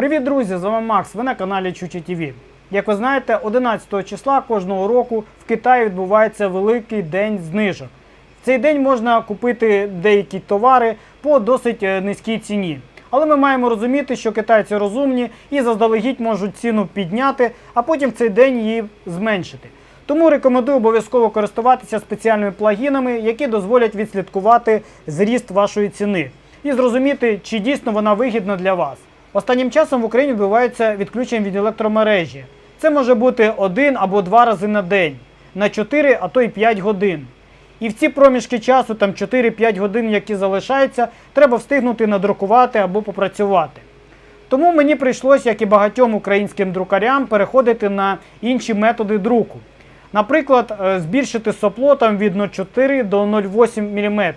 Привіт, друзі! З вами Макс. Ви на каналі Чучі ТВ. Як ви знаєте, 11 числа кожного року в Китаї відбувається великий день знижок. В цей день можна купити деякі товари по досить е, низькій ціні. Але ми маємо розуміти, що китайці розумні і заздалегідь можуть ціну підняти, а потім в цей день її зменшити. Тому рекомендую обов'язково користуватися спеціальними плагінами, які дозволять відслідкувати зріст вашої ціни і зрозуміти, чи дійсно вона вигідна для вас. Останнім часом в Україні відбувається відключення від електромережі. Це може бути один або два рази на день, на 4, а то й 5 годин. І в ці проміжки часу, там 4-5 годин, які залишаються, треба встигнути надрукувати або попрацювати. Тому мені прийшлось, як і багатьом українським друкарям, переходити на інші методи друку. Наприклад, е, збільшити сопло там від 0,4 до 0,8 мм.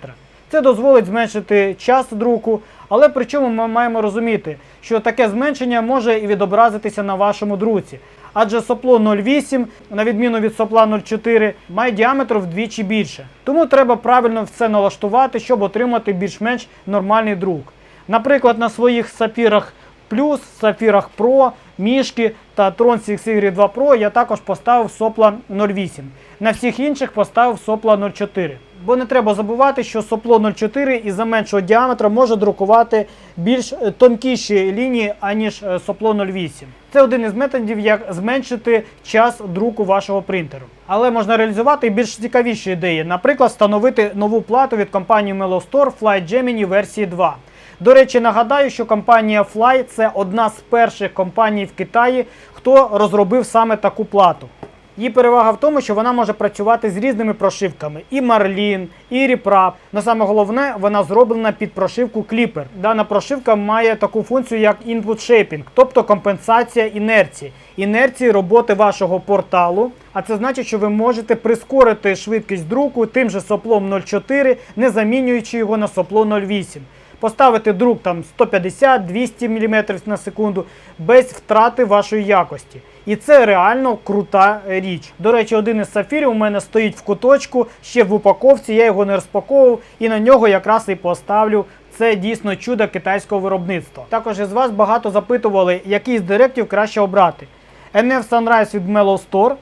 Це дозволить зменшити час друку, але при чому ми маємо розуміти, що таке зменшення може і відобразитися на вашому друці. Адже сопло 0,8, на відміну від сопла 0,4, має діаметр вдвічі більше. Тому треба правильно все налаштувати, щоб отримати більш-менш нормальний друк. Наприклад, на своїх сапірах Плюс, Сафірах Pro, мішки та Tron CXY 2 Pro я також поставив сопла 0,8. На всіх інших поставив сопла 0,4. Бо не треба забувати, що сопло 0,4 із-за меншого діаметра може друкувати більш е, тонкіші лінії, аніж е, сопло 0,8. Це один із методів, як зменшити час друку вашого принтеру. Але можна реалізувати більш цікавіші ідеї. Наприклад, встановити нову плату від компанії Melostore Flight Gemini версії 2. До речі, нагадаю, що компанія Fly це одна з перших компаній в Китаї, хто розробив саме таку плату. Її перевага в тому, що вона може працювати з різними прошивками: і Marlin, і Reprap. Но саме головне, вона зроблена під прошивку Clipper. Дана прошивка має таку функцію, як Input Shaping, тобто компенсація інерції, інерції роботи вашого порталу. А це значить, що ви можете прискорити швидкість друку тим же соплом 0,4, не замінюючи його на сопло 0,8 поставити друк там 150-200 мм на секунду без втрати вашої якості. І це реально крута річ. До речі, один із сафірів у мене стоїть в куточку, ще в упаковці, я його не розпаковував і на нього якраз і поставлю. Це дійсно чудо китайського виробництва. Також із вас багато запитували, який з директів краще обрати: NF Sunrise від Mellow Store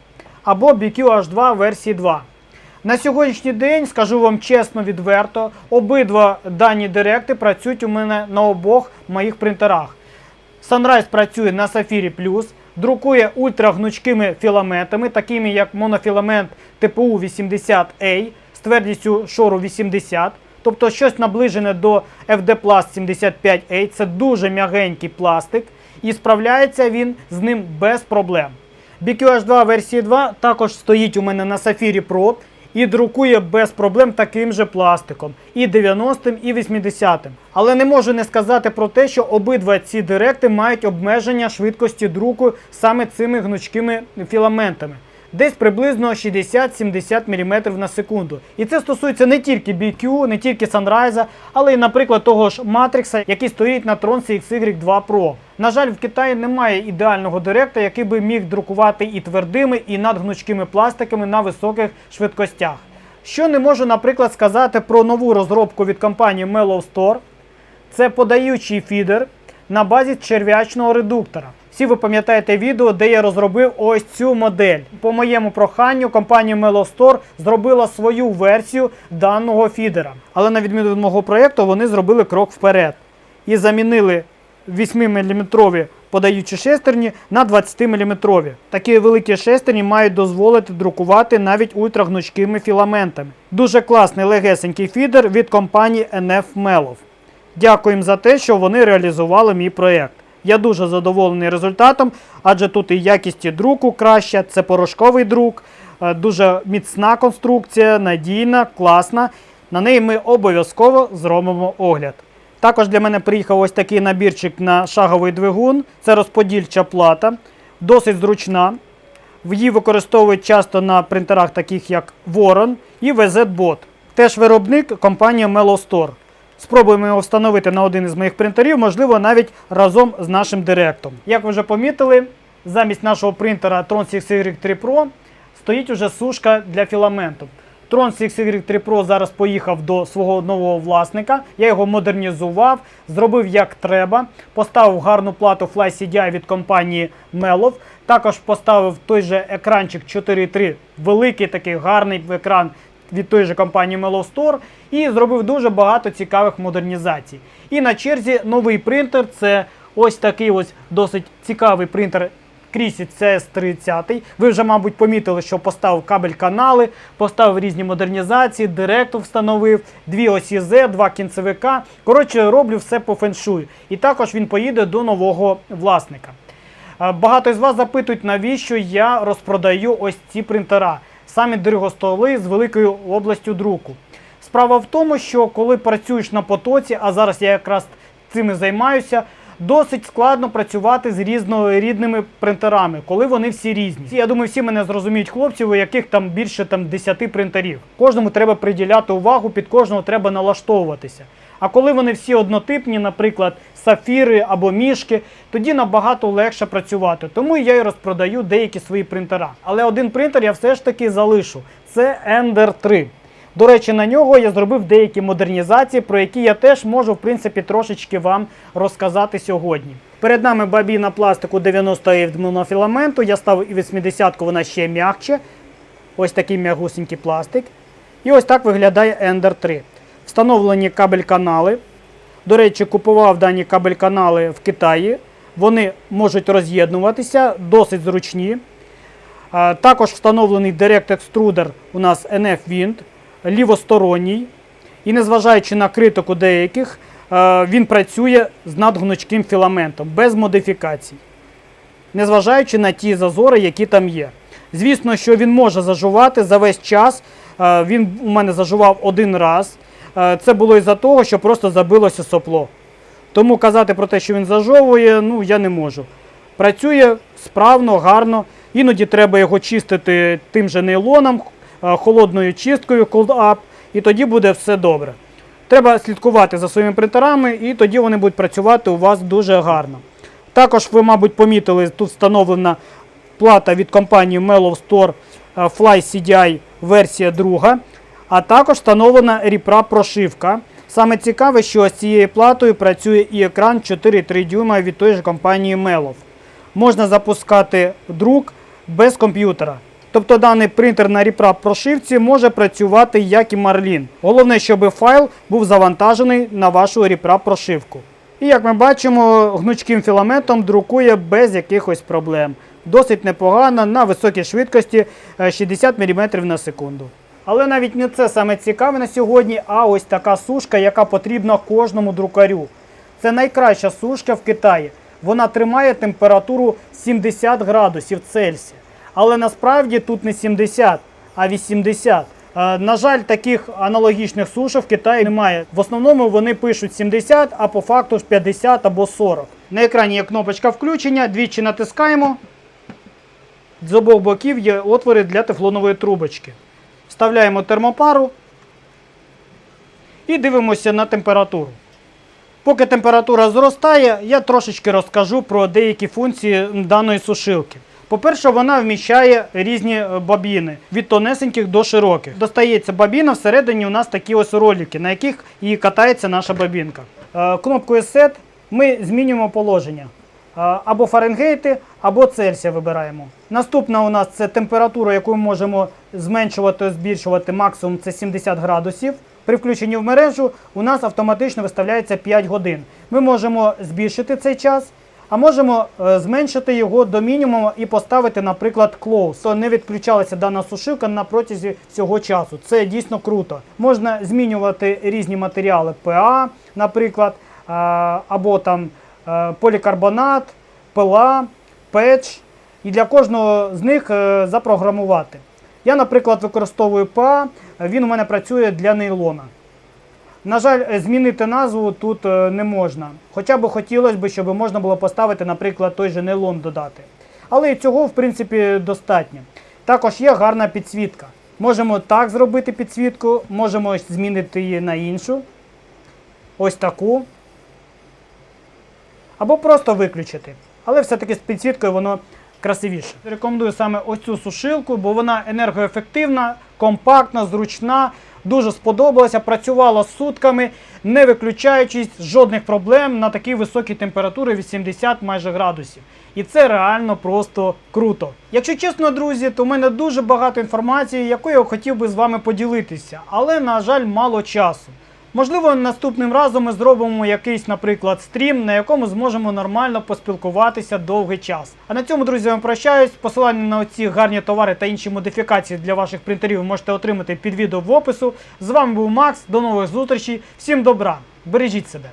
або BQ H2 версії 2. На сьогоднішній день, скажу вам чесно, відверто, обидва дані директи працюють у мене на обох моїх принтерах. Sunrise працює на Safiri Plus, друкує ультрагнучкими філаментами, такими як монофіламент ТПУ 80A з твердістю шору 80, тобто щось наближене до FD Plus 75A. Це дуже м'ягенький пластик, і справляється він з ним без проблем. BQH2 версії 2 також стоїть у мене на Safiri Pro і друкує без проблем таким же пластиком і 90-м, і 80-м. Але не можу не сказати про те, що обидва ці директи мають обмеження швидкості друку саме цими гнучкими філаментами. Десь приблизно 60-70 мм на секунду. І це стосується не тільки BQ, не тільки Sunrise, але й, наприклад, того ж Matrix, який стоїть на Tron CXY 2 Pro. На жаль, в Китаї немає ідеального директа, який би міг друкувати і твердими, і надгнучкими пластиками на високих швидкостях. Що не можу, наприклад, сказати про нову розробку від компанії Mellow Store. Це подаючий фідер на базі черв'ячного редуктора. Всі ви пам'ятаєте відео, де я розробив ось цю модель. По моєму проханню, компанія Melostore зробила свою версію даного фідера. Але на відміну від мого проєкту, вони зробили крок вперед і замінили 8-мм подаючі шестерні на 20-мм. Такі великі шестерні мають дозволити друкувати навіть ультрагнучкими філаментами. Дуже класний легесенький фідер від компанії NF Melov. Дякую за те, що вони реалізували мій проєкт. Я дуже задоволений результатом, адже тут і якість друку краща, це порошковий друк, е, дуже міцна конструкція, надійна, класна. На неї ми обов'язково зробимо огляд. Також для мене приїхав ось такий набірчик на шаговий двигун. Це розподільча плата, досить зручна. Її використовують часто на принтерах, таких як Voron і VZ-Bot. Теж виробник компанія Melostore. Спробуємо його встановити на один із моїх принтерів, можливо, навіть разом з нашим директом. Як ви вже помітили, замість нашого принтера Tron CXY 3 Pro стоїть уже сушка для філаменту. Tron CX-3 Pro зараз поїхав до свого нового власника. Я його модернізував, зробив як треба. Поставив гарну плату Fly CDI від компанії Melov. Також поставив той же екранчик 4.3, великий такий гарний екран від той же компанії Mellow Store і зробив дуже багато цікавих модернізацій. І на черзі новий принтер це ось такий ось досить цікавий принтер Крісі CS30. Ви вже, мабуть, помітили, що поставив кабель канали, поставив різні модернізації, директор встановив, дві осі Z, два кінцевика. Коротше, роблю все по феншую. І також він поїде до нового власника. Е, Багато з вас запитують, навіщо я розпродаю ось ці принтера, самі дорогостоли з великою областю друку. Справа в тому, що коли працюєш на потоці, а зараз я якраз цим і займаюся, досить складно працювати з різнорідними принтерами, коли вони всі різні. Я думаю, всі мене зрозуміють хлопці, у яких там більше там 10 принтерів. Кожному треба приділяти увагу, під кожного треба налаштовуватися. А коли вони всі однотипні, наприклад, сафіри або мішки, тоді набагато легше працювати. Тому я і розпродаю деякі свої принтера. Але один принтер я все ж таки залишу. Це Ender 3. До речі, на нього я зробив деякі модернізації, про які я теж можу, в принципі, трошечки вам розказати сьогодні. Перед нами бабіна пластику 90 від монофіламенту. Я ставив і 80-ку, вона ще м'якче. Ось такий м'ягусенький пластик. І ось так виглядає Ender 3. Встановлені кабель-канали. До речі, купував дані кабель-канали в Китаї. Вони можуть роз'єднуватися, досить зручні. Також встановлений Direct Extruder у нас NF Wind, лівосторонній. І незважаючи на критику деяких, е, він працює з надгнучким філаментом, без модифікацій. Незважаючи на ті зазори, які там є. Звісно, що він може зажувати за весь час. Е, Він у мене зажував один раз. Е, Це було із-за того, що просто забилося сопло. Тому казати про те, що він зажовує, ну я не можу. Працює справно, гарно. Іноді треба його чистити тим же нейлоном, холодною чисткою Cold Up, і тоді буде все добре. Треба слідкувати за своїми принтерами, і тоді вони будуть працювати у вас дуже гарно. Також ви, мабуть, помітили, тут встановлена плата від компанії Mellow Store е, Fly CDI версія 2, а також встановлена ріпра прошивка. Саме цікаве, що з цією платою працює і екран 4,3 дюйма від тої ж компанії Melov. Можна запускати друк без комп'ютера. Тобто даний принтер на ріпра прошивці може працювати як і Marlin. Головне, щоб файл був завантажений на вашу ріпра прошивку. І як ми бачимо, гнучким філаментом друкує без якихось проблем. Досить непогано на високій швидкості е, 60 мм на секунду. Але навіть не це саме цікаве на сьогодні, а ось така сушка, яка потрібна кожному друкарю. Це найкраща сушка в Китаї. Вона тримає температуру 70 градусів Цельсія. Але насправді тут не 70, а 80. Е, На жаль, таких аналогічних сушок в Китаї немає. В основному вони пишуть 70, а по факту ж 50 або 40. На екрані є кнопочка включення, двічі натискаємо. З обох боків є отвори для тефлонової трубочки. Вставляємо термопару і дивимося на температуру. Поки температура зростає, я трошечки розкажу про деякі функції даної сушилки. По-перше, вона вміщає різні е, бобіни від тонесеньких до широких. Достається бобіна, всередині у нас такі ось ролики, на яких і катається наша бобінка. Е, Кнопкою Set ми змінюємо положення. Е, Або Фаренгейти, або Цельсія вибираємо. Наступна у нас це температура, яку ми можемо зменшувати, збільшувати максимум це 70 градусів. При включенні в мережу у нас автоматично виставляється 5 годин. Ми можемо збільшити цей час, а можемо е, зменшити його до мінімуму і поставити, наприклад, close. То не відключалася дана сушилка на протязі всього часу. Це дійсно круто. Можна змінювати різні матеріали ПА, наприклад, е, або там е, полікарбонат, пила, печ. І для кожного з них запрограмувати. Я, наприклад, використовую ПА, він у мене працює для нейлона. На жаль, е, змінити назву тут е, не можна. Хоча б хотілося б, щоб можна було поставити, наприклад, той же нейлон додати. Але і цього, в принципі, достатньо. Також є гарна підсвітка. Можемо так зробити підсвітку, можемо змінити її на іншу. Ось таку. Або просто виключити. Але все-таки з підсвіткою воно красивіше. Рекомендую саме ось цю сушилку, бо вона енергоефективна, компактна, зручна. Дуже сподобалося, працювала сутками, не виключаючись жодних проблем на такій високій температурі 80 майже градусів. І це реально просто круто. Якщо чесно, друзі, то в мене дуже багато інформації, якою я хотів би з вами поділитися, але, на жаль, мало часу. Можливо, наступним разом ми зробимо якийсь, наприклад, стрім, на якому зможемо нормально поспілкуватися довгий час. А на цьому, друзі, я вам прощаюсь. Посилання на оці гарні товари та інші модифікації для ваших принтерів можете отримати під відео в опису. З вами був Макс. До нових зустрічей. Всім добра. Бережіть себе.